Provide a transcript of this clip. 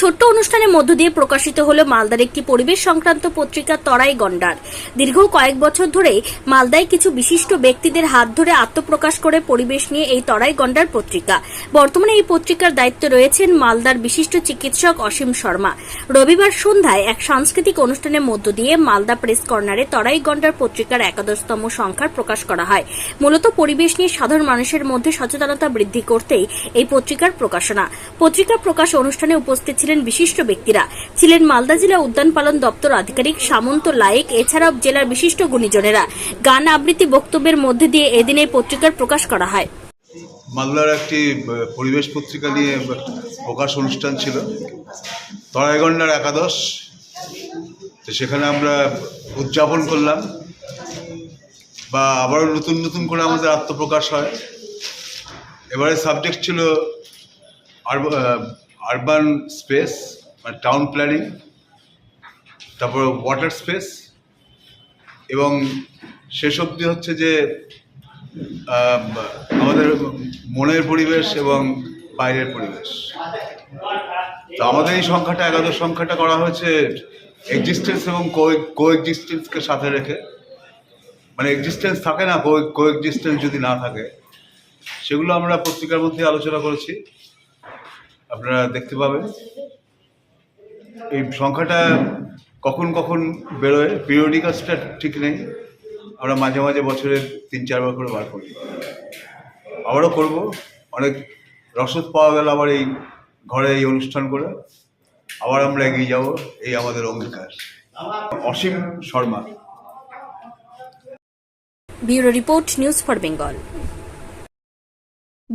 ছোট্ট অনুষ্ঠানের মধ্য দিয়ে প্রকাশিত হলো মালদার একটি পরিবেশ সংক্রান্ত পত্রিকা তরাই গন্ডার। দীর্ঘ কয়েক বছর ধরে মালদায় কিছু বিশিষ্ট ব্যক্তিদের হাত ধরে আত্মপ্রকাশ করে পরিবেশ নিয়ে এই তরাই গন্ডার পত্রিকা। বর্তমানে এই পত্রিকার দায়িত্ব রয়েছেন মালদার বিশিষ্ট চিকিৎসক অসীম শর্মা। রবিবার সন্ধ্যায় এক সাংস্কৃতিক অনুষ্ঠানের মধ্য দিয়ে মালদা প্রেস কর্নারে তরাই গন্ডার পত্রিকার একাদশতম সংখ্যার প্রকাশ করা হয়। মূলত পরিবেশ নিয়ে সাধারণ মানুষের মধ্যে সচেতনতা বৃদ্ধি করতেই এই পত্রিকার প্রকাশনা। পত্রিকা প্রকাশ অনুষ্ঠানে উপস্থিত ছিলেন বিশিষ্ট ব্যক্তিরা। ছিলেন মালদা জেলা উদ্যান পালন দপ্তর আধিকারিক সামন্ত লায়েক, এছাড়াও জেলার বিশিষ্ট গুণীজনেরা। গান আবৃত্তি বক্তব্যের মধ্যে দিয়ে এদিন এই পত্রিকার প্রকাশ করা হয়। মালদার একটি পরিবেশ পত্রিকা নিয়ে প্রকাশ অনুষ্ঠান ছিল। তরাইগন্ডার একাদশ, তো সেখানে আমরা উদযাপন করলাম। বা আবারও নতুন নতুন করে আমাদের আত্মপ্রকাশ হয়। এবারে সাবজেক্ট ছিল আরবান স্পেস মানে টাউন প্ল্যানিং তারপর ওয়াটার স্পেস এবং শেষ অবধি হচ্ছে যে আমাদের মনের পরিবেশ এবং বাইরের পরিবেশ। তো আমাদের এই সংখ্যাটা, একাদশ সংখ্যাটা করা হয়েছে এক্সিস্টেন্স এবং কো এক্সিস্টেন্সকে সাথে রেখে। মানে এক্সিস্টেন্স থাকে না কো এক্সিস্টেন্স যদি না থাকে, সেগুলো আমরা পত্রিকার মধ্যে আলোচনা করেছি। আপনারা দেখতে পাবেন। এই সংখ্যাটা কখন কখন বেরোয় পিরিয়ডিকাসটা ঠিক নেই। আমরা মাঝে মাঝে বছরে তিন, চারবার করে বার করি। আবারও করব। অনেক রসদ পাওয়া গেল আবার এই ঘরে এই অনুষ্ঠান করে। আবার আমরা এগিয়ে যাব, এই আমাদের অঙ্গীকার। Asim Sharma. Bureau report, news for Bengal.